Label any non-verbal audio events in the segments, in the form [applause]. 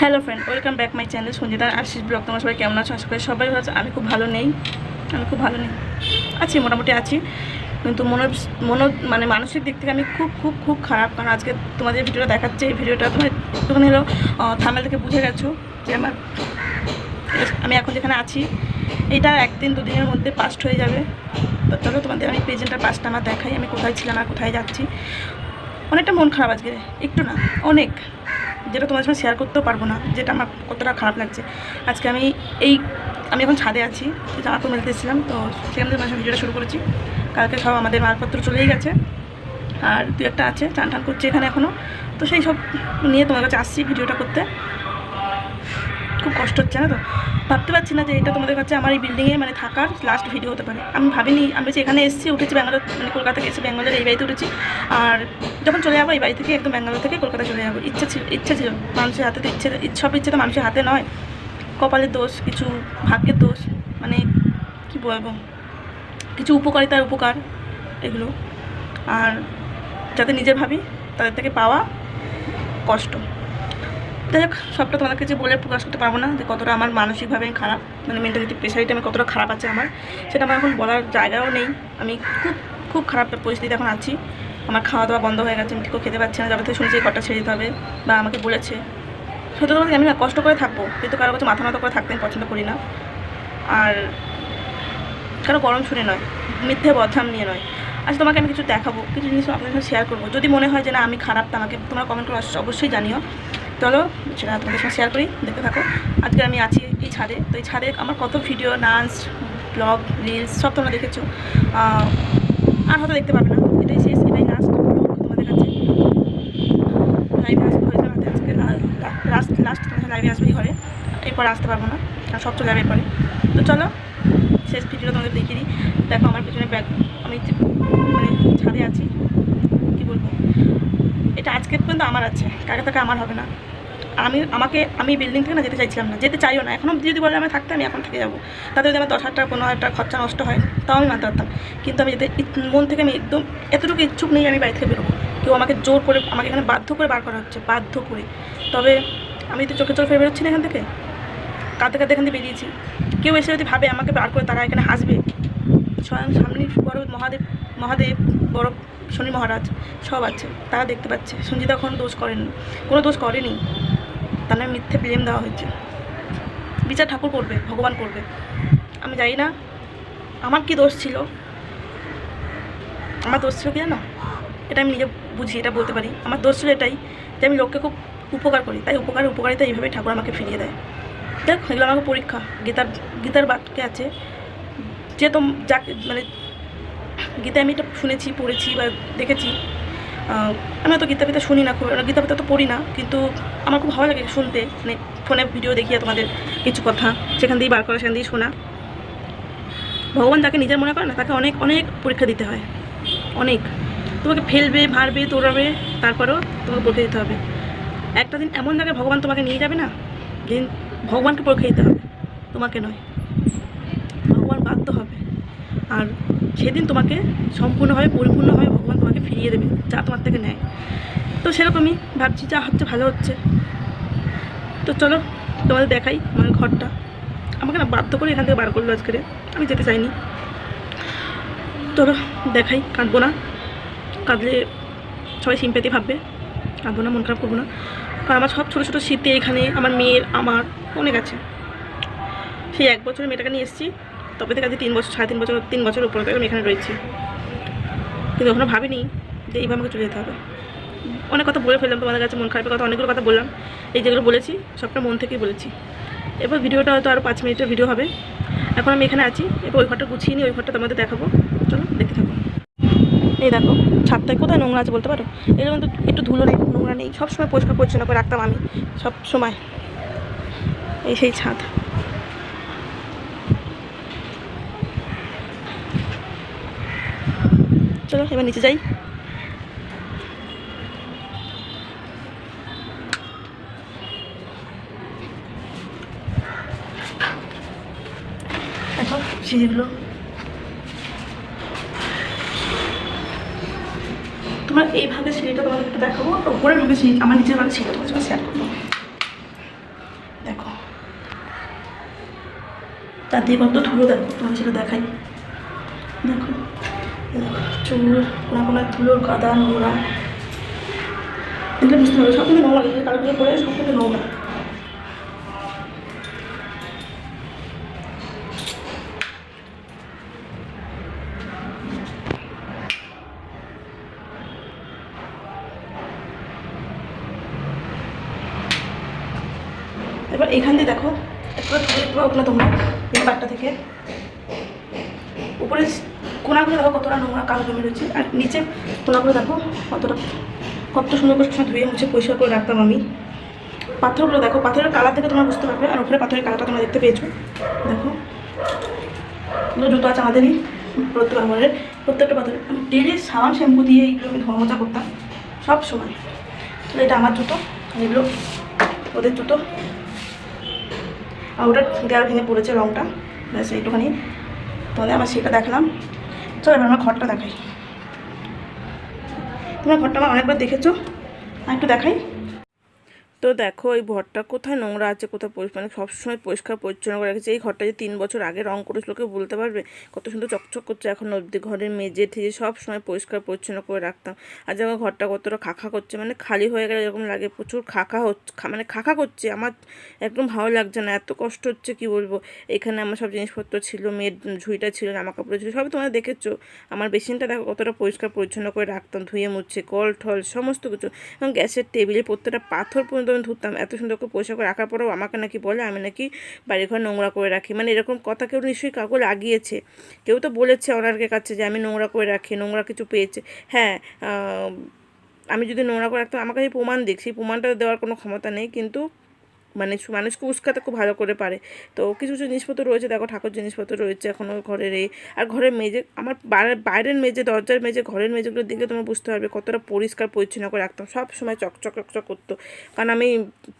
Hello friend welcome back my channel সঞ্জিতার Ashish blog তোমার সবাই কেমন আছো? আশা করি সবাই ভালো আমি খুব ভালো নেই। আমি খুব ভালো নেই। আছি, মোটামুটি আছি। কিন্তু মনে, মনো মানে মানসিক দিক থেকে আমি খুব খুব খুব খারাপ। কারণ আজকে তোমাদের ভিডিওটা দেখাচ্ছে। এই ভিডিওটা তোমার একটুখানি হলো থামেল থেকে বুঝে গেছো যে আমার, আমি এখন যেখানে আছি, এটা একদিন দুদিনের মধ্যে পাস্ট হয়ে যাবে। তো তোমাদের আমি প্রেজেন্টার পাস্টটা আমার দেখাই। আমি কোথায় ছিলাম আর কোথায় যাচ্ছি। অনেকটা মন খারাপ আজকে। একটু না, অনেক। যেটা তোমার সঙ্গে শেয়ার করতেও পারব না, যেটা আমার কতটা খারাপ লাগছে। আজকে আমি এই, আমি এখন ছাদে আছি জামা কাপড় মেলতে এসেছিলাম, তো সেখান থেকে তোমার ভিডিওটা শুরু করেছি। কালকে সব আমাদের মালপত্র চলেই গেছে, আর দু একটা আছে, চান টান করছে এখানে এখনও তো সেই সব নিয়ে তোমার কাছে আসছি ভিডিওটা করতে। খুব কষ্ট হচ্ছে না তো? ভাবতে পারছি না যে এটা তোমাদের কাছে আমার এই বিল্ডিংয়ে মানে থাকার লাস্ট ভিডিও হতে পারে। আমি ভাবিনি, আমি বলছি এখানে এসেছি, উঠেছি ব্যাঙ্গালোর মানে কলকাতা এসে ব্যাঙ্গালোর এই বাড়িতে উঠেছি। আর যখন চলে যাব এই বাড়ি থেকে একদম ব্যাঙ্গালোর থেকে কলকাতা চলে যাব। ইচ্ছা ছিল ইচ্ছা ছিল। মানুষের হাতে তো ইচ্ছে, ইচ্ছে- সব ইচ্ছে তো মানুষের হাতে নয়। কপালের দোষ, কিছু ভাগ্যের দোষ মানে কি বলব? কিছু উপকারিতার উপকার এগুলো। আর যাতে নিজে ভাবি, তাদের থেকে পাওয়া কষ্ট। যাই হোক, সবটা তোমাদের কাছে বলে প্রকাশ করতে পারব না যে কতটা আমার মানসিকভাবে খারাপ মানে মেন্টালিটি প্রেশারিটি আমি কতটা খারাপ আছে আমার, সেটা আমার এখন বলার জায়গাও নেই। আমি খুব খুব খারাপ পরিস্থিতি এখন আছি। আমার খাওয়া দাওয়া বন্ধ হয়ে গেছে, আমি ঠিকও খেতে পারছি না, যবে থেকে শুনছি কটা ছেড়ে দিতে হবে বা আমাকে বলেছে। সত্যি বলতে আমি না কষ্ট করে থাকব কিন্তু কারও কাছে মাথা নত করে থাকতে আমি পছন্দ করি না। আর কারও গরম শুনে নয়, মিথ্যে বদনাম নিয়ে নয়। আজ তোমাকে আমি কিছু দেখাবো, কিছু জিনিস আপনার সাথে শেয়ার করব। যদি মনে হয় যে না আমি খারাপ, তা আমাকে তোমরা কমেন্ট করে অবশ্যই জানিও। চলো সেটা তোমাদের সঙ্গে শেয়ার করি, দেখতে থাকো। আজকে আমি আছি এই ছাদে। তো এই ছাদে আমার কত ভিডিও ডান্স ব্লগ রিলস সব তোমরা দেখেছ। আর হয়তো দেখতে পাবে না। এটাই শেষ, এটাই লাস্ট তোমাদের কাছে। লাইভে আসতে হয়েছে আমাদের আজকে লাস্ট লাস্ট তোমাদের লাইভে আসবে এই ঘরে। এরপর আসতে পারব না আর সব চলে যাবে এরপরে। তো চলো, শেষ ভিডিওটা তোমাদের দেখিয়ে দিই। দেখো আমার পিছনে ব্যাগ আমি মানে ছাদে আছি, কী বলব? এটা আজকে পর্যন্ত আমার আছে। কাকে থেকে আমার হবে না। আমি, আমাকে, আমি বিল্ডিং থেকে না যেতে চাইছিলাম না। যেতে চাইও না। এখনও যদি বলে আমি থাকতে আমি এখন থেকে যাব। তাতে যদি আমার দশ হাজার টাকা, পনেরো হাজার খরচা নষ্ট হয়, তাও আমি মানতে পারতাম। কিন্তু আমি যেতে মন থেকে আমি একদম এতটুকু ইচ্ছুক নেই আমি বাড়ি থেকে বেরোবো। কেউ আমাকে জোর করে, আমাকে এখানে বাধ্য করে বার করা হচ্ছে, বাধ্য করে। তবে আমি তো চোখে চোখে বেরোচ্ছি না এখান থেকে। কাঁদতে কাঁদতে এখান থেকে বেরিয়েছি। কেউ এসে যদি ভাবে আমাকে বার করে, তারা এখানে হাসবে। স্বয়ং সামনে বড় মহাদেব মহাদেব, বড় শনি মহারাজ সব আছে, তারা দেখতে পাচ্ছে। সঞ্জিতা কোনো দোষ করেনি, কোনো দোষ করেনি। তার নামে মিথ্যে ব্লেম দেওয়া হয়েছে। বিচার ঠাকুর করবে, ভগবান করবে। আমি জানি না, আমার কি দোষ ছিল? আমার দোষ ছিল কি জানো? এটা আমি নিজে বুঝি এটা বলতে পারি। আমার দোষ ছিল এটাই যে আমি লোককে খুব উপকার করি। তাই উপকার, উপকারিতা এইভাবে ঠাকুর আমাকে ফিরিয়ে দেয়। দেখ, এগুলো আমাকে পরীক্ষা। গীতার গীতার বাক্যে আছে যে তোম যাকে মানে গীতা আমি এটা শুনেছি, পড়েছি বা দেখেছি। আমি তো গীতা পিতা শুনি না খুব গীতা পিতা তো পড়ি না, কিন্তু আমার খুব ভালো লাগে শুনতে। মানে ফোনে ভিডিও দেখিয়ে তোমাদের কিছু কথা সেখান দিয়েই বার করা সেখান দিয়েই শোনা। ভগবান যাকে নিজের মনে করে না, তাকে অনেক অনেক পরীক্ষা দিতে হয়। অনেক। তোমাকে ফেলবে, মারবে তোড়াবে তারপরেও তোমাকে পরীক্ষা দিতে হবে। একটা দিন এমন জায়গায় ভগবান তোমাকে নিয়ে যাবে না, যেদিন ভগবানকে পরীক্ষা দিতে হবে। তোমাকে নয়। ভগবান বাধ্য হবে। আর সেদিন তোমাকে সম্পূর্ণভাবে পরিপূর্ণভাবে ভগবান তোমাকে ফিরিয়ে দেবে, যা তোমার থেকে নেয় তো সেরকমই ভাবছি, যা হচ্ছে ভালো হচ্ছে। তো চলো, তোমাদের দেখাই আমার ঘরটা। আমাকে না বাধ্য করে এখান থেকে বার করল আজকে আমি যেতে চাইনি। চলো, দেখাই, কাঁদবো না। কাঁদলে সবাই সিম্পেতি ভাববে, কাঁদবো না, মন খারাপ করব না। কারণ আমার সব ছোটো ছোটো স্মৃতি এখানে, আমার মেয়ের, আমার অনেক আছে। সেই এক বছরের মেয়েটাকে নিয়ে এসেছি। তবে থেকে আজকে তিন বছর, সাড়ে তিন বছর তিন বছর উপরে আমি এখানে রয়েছি। কিন্তু কখনো ভাবিনি যে এইভাবে আমাকে চলে যেতে হবে। অনেক কথা বলে ফেললাম তোমাদের কাছে, মন খারাপের কথা, অনেকগুলো কথা বললাম। এই যেগুলো বলেছি, সবটা মন থেকেই বলেছি। এবার ভিডিওটা হয়তো আরও পাঁচ মিনিটের ভিডিও হবে। এখন আমি এখানে আছি এবার ওই ঘরটা গুছিয়ে নিই ওই ঘরটা তোমাদের দেখাবো। চলো, দেখতে থাকো। এই দেখো ছাদটায় কোথায় নোংরা আছে বলতে পারো? এর মধ্যে একটু ধুলো নেই, নোংরা নেই। সবসময় পরিষ্কার পরিচ্ছন্ন করে রাখতাম আমি সব সময় এই সেই ছাদ। চলো, এবার নিচে যাই। এইভাবে দেখাবো আমার শেয়ার করব। দেখো। তার দিয়ে কত ধুলো দেখো তোমার সেটা দেখাই। দেখো। চুল কোনো কোনো ধুলোর কাদা, নোংরা। এগুলো বুঝতে পারবে সব কিন্তু নোংরা এগুলো কালো করে সব কিন্তু নোংরা। এবার এখান দিয়ে দেখো একটু ধরে তোমরা, এই পাটটা থেকে। উপরে কোনাগুলো দেখো কতটা নোংরা কালো জমে রয়েছে। আর নিচে কোনাগুলো দেখো কতটা কত সুন্দর করে ধুয়ে মুছে পরিষ্কার করে রাখতাম আমি। পাথরগুলো দেখো, পাথরের কালার থেকে তোমরা বুঝতে পারবে। আর উপরে পাথরের কালারটা তোমরা দেখতে পেয়েছ। দেখো এগুলো জুতো আছে আমাদেরই, প্রত্যেক ব্যবহারের প্রত্যেকটা পাথরের। ডেলি সাবান শ্যাম্পু দিয়ে এইগুলো আমি ধোয়া মোজা করতাম, সব সময়। তো এটা আমার জুতো এগুলো ওদের জুতো। আর ওটা দেওয়াল ভেঙে পড়েছে রঙটা ব্যাস, এইটুখানি। তোমাদের আমার সেটা দেখালাম। চলো এবার আমার ঘরটা দেখাই। তোমরা ঘরটা আমার অনেকবার দেখেছ আর একটু দেখাই। তো দেখো, এই ঘরটা কোথায়? নোংরা আছে কোথায়? মানে সবসময় পরিষ্কার, পরিচ্ছন্ন করে রেখেছে। এই ঘরটা যে তিন বছর আগে রং করেছিল, কেউ বলতে পারবে? কত সুন্দর চকচক করছে এখন অবধি। ঘরের মেজে ঠেজে সময় পরিষ্কার, পরিচ্ছন্ন করে রাখতাম। আর যখন ঘরটা কতটা খাখা করছে মানে খালি হয়ে গেলে এরকম লাগে, প্রচুর খাখা হচ্ছে মানে খাখা করছে। আমার একদম ভালো লাগছে না। এত কষ্ট হচ্ছে, কি বলব? এখানে আমার সব জিনিসপত্র ছিল, মেয়ের ঝুঁইটা ছিল, জামা কাপড় ছিল সবই তোমরা দেখেছ। আমার বেসিনটা দেখো, কতটা পরিষ্কার, পরিচ্ছন্ন করে রাখতাম। ধুয়ে মুছে কল ঠল সমস্ত কিছু। এবং গ্যাসের টেবিলে প্রত্যেকটা পাথর পর্যন্ত আমি ধুতাম এত সুন্দর করে পরিষ্কার করে রাখার পরেও আমাকে নাকি বলে, আমি নাকি বাড়িঘর নোংরা করে রাখি। মানে এরকম কথা কেউ নিশ্চয়ই কাউকে লাগিয়েছে কেউ তো বলেছে ওনারকে কাছে যে, আমি নোংরা করে রাখি, নোংরা কিছু পেয়েছে। হ্যাঁ আমি যদি নোংরা করে রাখতাম আমাকে কাছে প্রমাণ দিক, সেই প্রমাণটা দেওয়ার কোনো ক্ষমতা নেই। কিন্তু মানে মানুষকে উস্কাতে খুব ভালো করে পারে। তো কিছু কিছু জিনিসপত্র রয়েছে, দেখো ঠাকুর জিনিসপত্র রয়েছে এখনও ঘরের এই। আর ঘরের মেজে আমার বাইরের মেজে দরজার মেঝে, ঘরের মেঝেগুলো দেখে তোমার বুঝতে পারবে কতটা পরিষ্কার, পরিচ্ছন্ন করে রাখতাম সব সময় চকচক চকচক করতো। কারণ আমি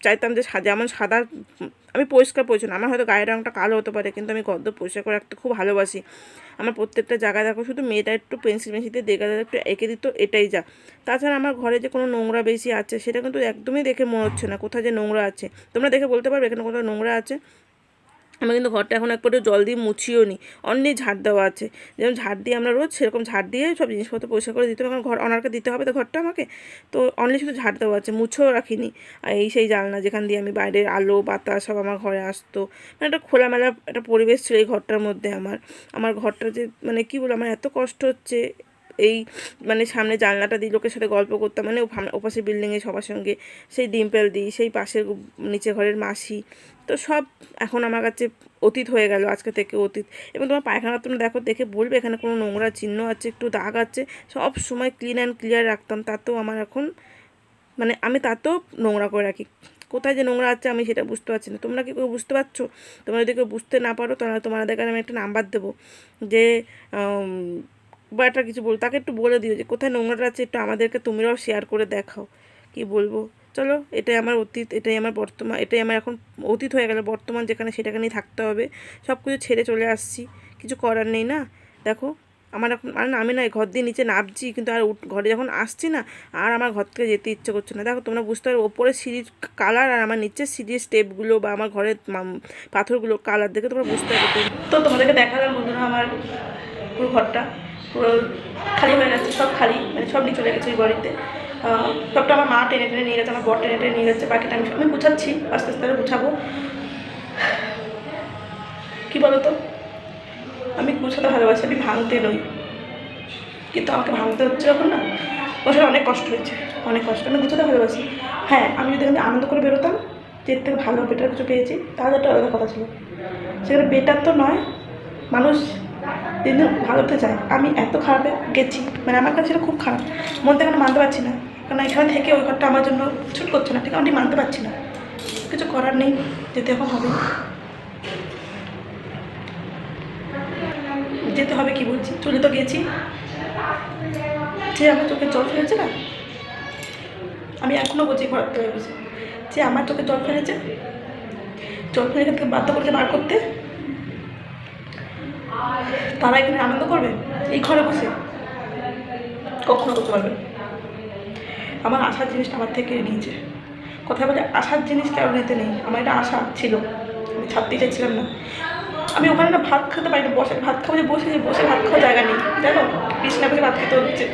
চাইতাম যে যেমন সাদা আমি পরিষ্কার পরিচ্ছন্ন। আমার হয়তো গায়ের রঙটা কালো হতে পারে, কিন্তু আমি গদ্য পরিষ্কার করে রাখতে খুব ভালোবাসি। আমার প্রত্যেকটা জায়গায় দেখো, শুধু মেয়েটা একটু পেন্সিল মেশিতে দেখা যায় একটু এঁকে দিত, এটাই যা। তাছাড়া আমার ঘরে যে কোনো নোংরা বেশি আছে, সেটা কিন্তু একদমই দেখে মনে হচ্ছে না কোথায় যে নোংরা আছে। তোমরা দেখে বলতে পারবে এখানে কোথাও নোংরা আছে? আমি কিন্তু ঘরটা এখন একবারে জল দিয়ে মুছিও নি। অন্যই ঝাড় দেওয়া আছে। যেমন ঝাড় দিয়ে আমরা রোজ সেরকম ঝাড় দিয়ে সব জিনিসপত্র পরিষ্কার করে দিতে হবে। ঘর অনারকে দিতে হবে তো ঘরটা আমাকে। তো অনলি শুধু ঝাড় দেওয়া আছে, মুছেও রাখিনি। আর এই সেই জানলা যেখান দিয়ে আমি বাইরের আলো, বাতাস সব আমার ঘরে আসতো। মানে একটা খোলামেলা একটা পরিবেশ ছিল এই ঘরটার মধ্যে আমার। আমার ঘরটা যে মানে কী বলব, আমার এত কষ্ট হচ্ছে এই মানে সামনে জানলাটা দিয়ে লোকের সাথে গল্প করতাম। মানে ওখানে- ওপাশে বিল্ডিংয়ে সবার সঙ্গে সেই ডিম্পেল দিই, সেই পাশের নিচে ঘরের মাসি। তো সব এখন আমার কাছে অতীত হয়ে গেল আজকে থেকে অতীত। এবং তোমার পায়খানা তোমরা দেখো, দেখে বলবে, এখানে কোনো নোংরা চিহ্ন আছে, একটু দাগ আছে। সব সময় ক্লিন অ্যান্ড ক্লিয়ার রাখতাম তাতেও আমার এখন মানে আমি তাতেও নোংরা করে রাখি। কোথায় যে নোংরা আছে আমি সেটা বুঝতে পারছি না। তোমরা কি কেউ বুঝতে পারছ? তোমরা যদি কেউ বুঝতে না পারো, তাহলে তোমাদের কাছে আমি একটা নাম্বার দেবো যে বা একটা কিছু বল, তাকে একটু বলে দিও যে, কোথায় নোংরাটা আছে একটু আমাদেরকে তোমরাও শেয়ার করে দেখাও। কি বলব? চলো, এটাই আমার অতীত, এটাই আমার বর্তমান এটাই আমার এখন অতীত হয়ে গেল, বর্তমান যেখানে সেটাকে নিয়ে থাকতে হবে। সব কিছু ছেড়ে চলে আসছি, কিছু করার নেই না? দেখো, আমার এখন আর আমি না ঘর দিয়ে নিচে নামছি, কিন্তু আর ঘরে যখন আসছি না, আর আমার ঘর থেকে যেতে ইচ্ছে করছে না। দেখো, তোমরা বুঝতে পারো ওপরে সিঁড়ির কালার আর আমার নিচের সিঁড়ির স্টেপগুলো বা আমার ঘরের পাথরগুলো কালার দেখে তোমরা বুঝতে পারবে। তো তোমাদেরকে দেখালাম বন্ধুরা আমার পুরো ঘরটা, পুরো খালি হয়ে গেছে, সব খালি মানে সব নিয়ে চলে গেছে ওই বাড়িতে। সবটা আমার মা টেনে টেনে নিয়ে গেছে, আমার বর টেনে টেনে নিয়ে গেছে বাকিটা আমি আমি গুছাচ্ছি, আস্তে আস্তে গুছাবো। কী বলো তো আমি গুছাতে ভালোবাসি, আমি ভাঙতে নই। কিন্তু আমাকে ভাঙতে হচ্ছে যখন না বছর অনেক কষ্ট হয়েছে, অনেক কষ্ট। আমি গুছাতে ভালোবাসি। হ্যাঁ আমি যদি এখানে আনন্দ করে বেরোতাম যে থেকে ভালো বেটার কিছু পেয়েছি তাহলে একটা আলাদা কথা ছিল। সেখানে বেটার তো নয়, মানুষ দিন দিন চায়। আমি এত খারাপে গেছি মানে আমার কাছে খুব খারাপ। মন থেকে আমি মানতে পারছি না। কারণ এখানে থেকে ওই ঘরটা আমার জন্য ছুট করছে না, ঠিক আমি মানতে পারছি না। কিছু করার নেই, যেতে এখন হবে। যেতে হবে কি বলছি? চলে তো গেছি যে আমার চোখে জল ফেলেছে না, আমি এখনও বলছি ঘর থেকে বসে যে আমার চোখে জল ফেলেছে, জল ফেলে থেকে বাধ্য করছে বার করতে, তারা এখানে আনন্দ করবে? এই ঘরে বসে? কখনো করতে পারবে। আমার আশার জিনিসটা আমার থেকে নিয়েছে। কথা বলে আশার জিনিস কারও নিতে নেই, আমার এটা আশা ছিল। আমি ছাড়তেই চাইছিলাম না। আমি ওখানে না ভাত খেতে পারি না বসে ভাত খাব যে বসে যে বসে ভাত খাওয়ার জায়গা নেই। জানো বিছনা বসে ভাত খেতে হচ্ছে।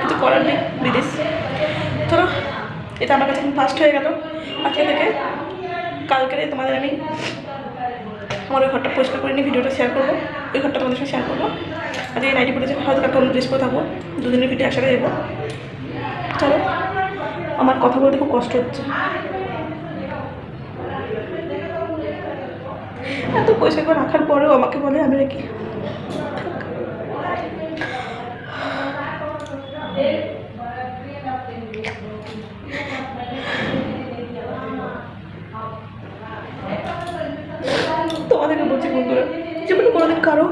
কিছু করার নেই, বিদেশ। ধরো এটা আমার কাছে ফার্স্ট হয়ে গেল। আজকে থেকে কালকে তোমাদের আমি আমার ওই ঘরটা পরিষ্কার করে নিয়ে ভিডিওটা শেয়ার করব। ওই ঘরটা তোমাদের সাথে শেয়ার করব। আজকে নাইটি পরে হয়তো অন্য ড্রেস করে থাকব। দুদিনের ভিডিও একসাথে যাব। চলো আমার কথা বলতে খুব কষ্ট হচ্ছে। এত পয়সা করে রাখার পরেও আমাকে বলে, আমি নাকি তোমাদেরকে বলছি বন্ধুরা, জীবনে কোনোদিন কারও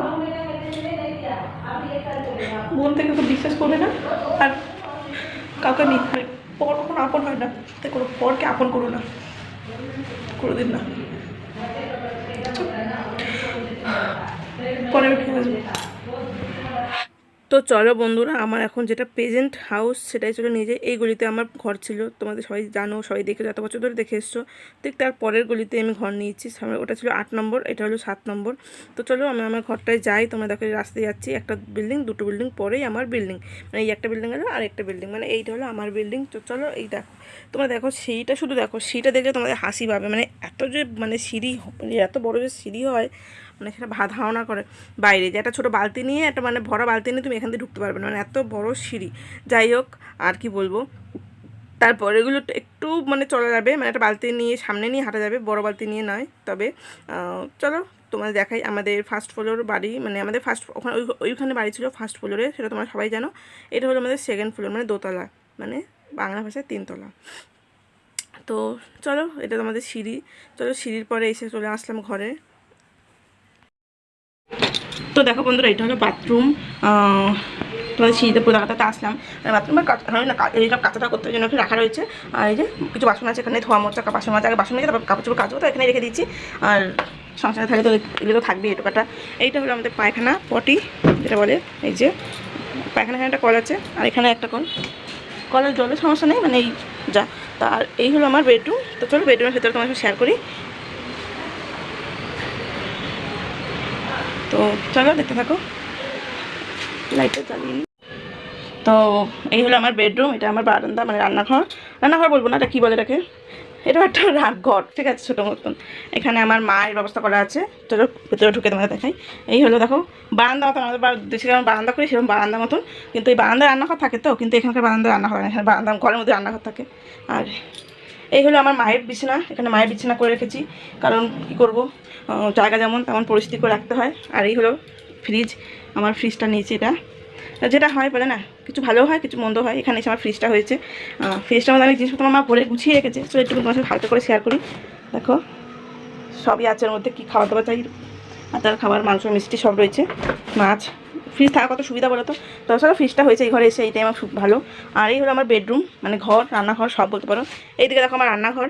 মন থেকে তো বিশ্বাস করবে না। কাউকে পর কখনো আপন হয় না। তাই কোনো পরকে আপন করো না। করে দিন না। পরে উঠে আসব। তো চলো বন্ধুরা, আমার এখন যেটা প্রেজেন্ট হাউস সেটাই ছিল নিজে এই গলিতে আমার ঘর ছিল, তোমাদের সবাই জানো, সবাই দেখে যত বছর ধরে দেখে এসছো। ঠিক তার পরের গলিতে আমি ঘর নিয়েছি, সামনে ওটা ছিল আট নম্বর, এটা হলো সাত নম্বর। তো চলো আমি আমার ঘরটায় যাই, তোমরা দেখো রাস্তায় যাচ্ছি, একটা বিল্ডিং দুটো বিল্ডিং পরেই আমার বিল্ডিং মানে এই একটা বিল্ডিং হলো আর একটা বিল্ডিং মানে এইটা হলো আমার বিল্ডিং তো চলো এই দেখো, তোমরা দেখো সেইটা শুধু দেখো সেইটা দেখলে তোমাদের হাসি পাবে। মানে এত যে মানে সিঁড়ি মানে এত বড় যে সিঁড়ি হয় মানে সেটা ধারণা করে বাইরে যে একটা ছোটো বালতি নিয়ে একটা মানে ভরা বালতি নিয়ে তুমি এখান থেকে ঢুকতে পারবে না। মানে এত বড় সিঁড়ি। যাই হোক, আর কি বলব? তারপর এগুলো একটু মানে চলা যাবে। মানে একটা বালতি নিয়ে সামনে নিয়ে হাঁটা যাবে, বড় বালতি নিয়ে নয়। তবে চলো তোমাদের দেখাই আমাদের ফার্স্ট ফ্লোর বাড়ি। মানে আমাদের ফার্স্ট ওখানে ওই- ওইখানে বাড়ি ছিল ফার্স্ট ফ্লোরে সেটা তোমরা সবাই জানো। এটা হলো আমাদের সেকেন্ড ফ্লোর মানে দোতলা। মানে বাংলা ভাষায় তিনতলা। তো চলো, এটা তোমাদের সিঁড়ি। চলো সিঁড়ির পরে এসে চলে আসলাম ঘরে। তো দেখো বন্ধুরা, এটা হলো বাথরুম তোমাদের সিঁড়িতে পুরো জায়গাটাতে আসলাম। বাথরুমের হয় না, কা- এইসব কাঁচাটা করতে জন্য রাখা রয়েছে। আর এই যে কিছু বাসন আছে এখানে, ধোয়া মোচা বাসন মাজা আগে বাসন তারপর কাপড় চোপড় তো এখানে রেখে দিচ্ছি আর সংসারে থাকলে তো এগুলো তো থাকবেই এটুকাটা এইটা হলো আমাদের পায়খানা পটি, যেটা বলে, এই যে পায়খানা এখানে একটা কল আছে, আর এখানে একটা কল। কলের জলের সমস্যা নেই মানে এই যা। তার এই হলো আমার বেডরুম তো চলো বেডরুমের ভেতরে তোমার শেয়ার করি। তো চলো, দেখতে থাকো। লাইটটা নিই। তো এই হলো আমার বেডরুম এটা আমার বারান্দা মানে রান্নাঘর। রান্নাঘর বলব না, এটা কী বলে এটাকে? এটা একটা [laughs] রান্নাঘর, ঠিক আছে, ছোটো মতন। এখানে আমার মায়ের ব্যবস্থা করা আছে। চলো, ভেতরে ঢুকে তোমাদের দেখাই। এই হলো, দেখো, বারান্দা মতন, আমাদের দেশে যেমন বারান্দা করি, সেরকম বারান্দা মতন। কিন্তু এই বারান্দা রান্নাঘর থাকে তো, কিন্তু এখানকার বারান্দা রান্নাঘর এখানে বারান্দা, ঘরের মধ্যে রান্নাঘর থাকে। আর এই হলো আমার মায়ের বিছানা, এখানে মায়ের বিছানা করে রেখেছি। কারণ কি করব? জায়গা যেমন তেমন পরিস্থিতি করে রাখতে হয়। আর এই হলো ফ্রিজ আমার ফ্রিজটা নিয়েছি এটা। যেটা হয় বলে না, কিছু ভালো হয়, কিছু মন্দ হয়, এখানে এসে আমার ফ্রিজটা হয়েছে। ফ্রিজটার মধ্যে অনেক জিনিসপত্র আমার ভরে গুছিয়ে রেখেছে। তো একটু তোমার সাথে হালকা করে শেয়ার করি। দেখো, সবই আছে এর মধ্যে, কী খাবার দাবার চাই। আচার, খাবার, মাংস, মিষ্টি সব রয়েছে। মাছ ফ্রিজ থাকা কত সুবিধা বলো তো তাছাড়া ফ্রিজটা হয়েছে এই ঘরে এসে এইটাই আমার খুব ভালো। আর এই হলো আমার বেডরুম মানে ঘর, রান্নাঘর, সব বলতে পারো। এইদিকে দেখো আমার রান্নাঘর।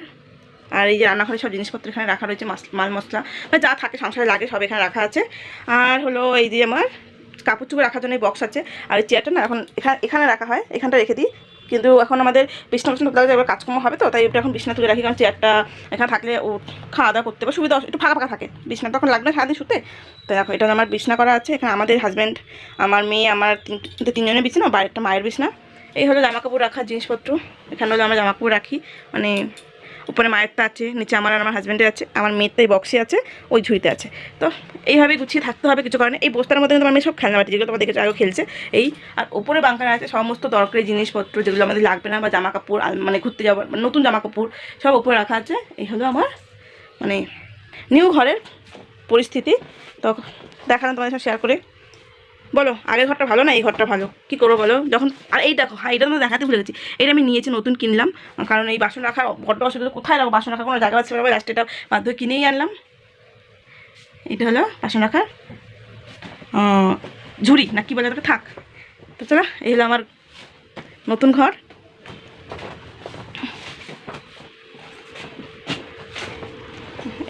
আর এই যে রান্নাঘরে সব জিনিসপত্র এখানে রাখা রয়েছে মাল মশলা মানে যা থাকে সংসারে লাগে সব এখানে রাখা আছে। আর হলো এই যে আমার কাপড় চোপড় রাখার জন্য বক্স আছে। আর এই চেয়ারটা না এখানে এখানে রাখা হয়, এখানটা রেখে দিই। কিন্তু এখন আমাদের বিছনা বিছনা তুলে এবার কাজকর্ম হবে তো, তাই ওটা এখন বিছনা তুলে রাখি, কারণ চেয়ারটা এখানে থাকলে ও খাওয়া দাওয়া করতে বা সুবিধা একটু ফাঁকা ফাঁকা থাকে। বিছনা তখন লাগবে সারাদিন শুতে। তো দেখো, এটা আমার বিছনা করা আছে, এখানে আমাদের হাজব্যান্ড আমার মেয়ে, আমার তিন তিনজনের বিছনা বাইরেটা মায়ের বিছনা। এই হলো জামাকাপড় রাখার জিনিসপত্র। এখানে হলো আমরা জামাকাপড় রাখি। মানে উপরে মায়েরটা আছে, নিচে আমার আর আমার হাজব্যান্ডের আছে, আমার মেয়েরটা এই বক্সে আছে, ওই ঝুড়িতে আছে। তো এইভাবে গুছিয়ে থাকতে হবে কিছু কারণে এই বস্তার মধ্যে কিন্তু মেয়ে সব খেলনা বাটি, যেগুলো তোমার দেখেছ আগে খেলছে। এই, আর উপরে বাঙ্কার আছে, সমস্ত দরকারি জিনিসপত্র যেগুলো আমাদের লাগবে না, বা জামা কাপড় মানে ঘুরতে যাওয়ার মানে নতুন জামা কাপড় সব উপরে রাখা আছে। এই হলো আমার মানে নিউ ঘরের পরিস্থিতি। তো দেখালাম তোমাদের সাথে শেয়ার করে। বলো, আগের ঘরটা ভালো না এই ঘরটা ভালো? কি করব বলো? যখন আর এই দেখো হ্যাঁ এটা তো দেখাতে ভুলে গেছি। এটা আমি নিয়েছি, নতুন কিনলাম। কারণ এই বাসন রাখার বড্ড অসুবিধা। কোথায় রাখব? বাসন রাখার কোনো জায়গা পাচ্ছি না লাস্টে এটা বাধ্য কিনেই আনলাম। এটা হলো বাসন রাখার ঝুড়ি, না কি বলে থাক। তো চলো, এই হলো আমার নতুন ঘর।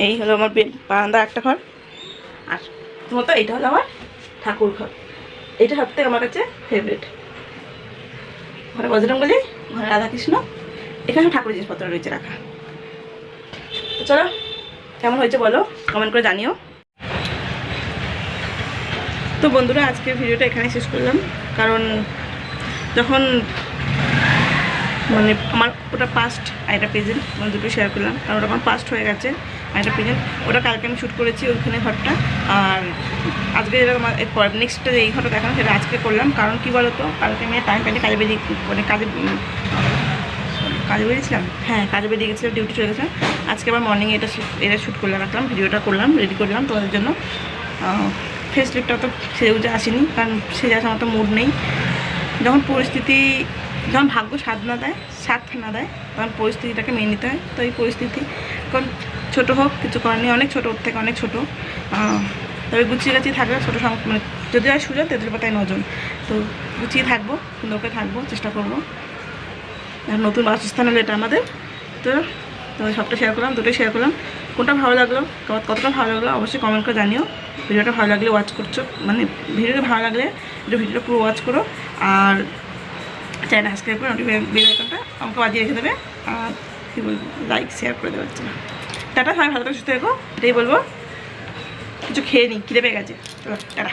এই হলো আমার বারান্দা একটা ঘর। আর মতো এইটা হলো আমার ঠাকুর ঘর। এইটা সব থেকে আমার কাছে ফেভারিট ঘরে বজরঙ্গলি ঘরে রাধাকৃষ্ণ। এখানে সব ঠাকুরের জিনিসপত্র রয়েছে রাখা। চলো, কেমন হয়েছে বলো কমেন্ট করে জানিও। তো বন্ধুরা আজকে ভিডিওটা এখানে শেষ করলাম। কারণ যখন মানে আমার ওটা পাস্ট আর এটা প্রেজেন্ট মানে দুটো শেয়ার করলাম। কারণ ওটা আমার পাস্ট হয়ে গেছে, আর এটা প্রেজেন্ট ওটা কালকে আমি শ্যুট করেছি ওইখানে ঘরটা। আর আজকে যেটা আমার এরপর নেক্সটটা এই ঘরটা দেখানো সেটা আজকে করলাম। কারণ কী বলো তো কালকে আমি টাইম পাইনি কাজে বেরিয়ে মানে কাজে কাজে বেরিয়েছিলাম? হ্যাঁ কাজে বেরিয়ে গেছিলাম ডিউটি চলে গেছিলাম। আজকে আবার মর্নিং এটা এটা শ্যুট করলাম রাখলাম ভিডিওটা করলাম রেডি করলাম তোমাদের জন্য। ফেস লিপটা তো সেরে উঠে আসেনি, কারণ সে যাওয়ার আমার তো মুড নেই। যখন পরিস্থিতি, যখন ভাগ্য সাথ না দেয় সাথ না দেয়, তখন পরিস্থিতিটাকে মেনে নিতে হয়। তো এই পরিস্থিতি, কারণ ছোটো হোক, কিছু করার নেই। অনেক ছোটো, ওর থেকে অনেক ছোটো। তবে গুছিয়ে গাছিয়ে থাকবে, ছোটো মানে যদি হয় সুযোগ তেঁতুল পাতায় নজন। তো গুছিয়ে থাকব সুন্দর করে থাকব, চেষ্টা করব। আর নতুন বাসস্থান হলো এটা আমাদের। তো তো সবটা শেয়ার করলাম, দুটোই শেয়ার করলাম। কোনটা ভালো লাগল কতটা ভালো লাগল অবশ্যই কমেন্ট করে জানিও। ভিডিওটা ভালো লাগলে ওয়াচ করছ মানে ভিডিওটা ভালো লাগলে একটু ভিডিওটা পুরো ওয়াচ করো। আর চ্যানেল সাবস্ক্রাইব করে বেল আইকনটা আমাকে বাজিয়ে রেখে দেবে। আর কী বলব লাইক শেয়ার করে দেওয়ার জন্য। টাটা, সবাই ভালো করে সুস্থ থেকো। এটাই বলব। কিছু খেয়ে নিই খিদে পেয়ে গেছে। চলো টাটা।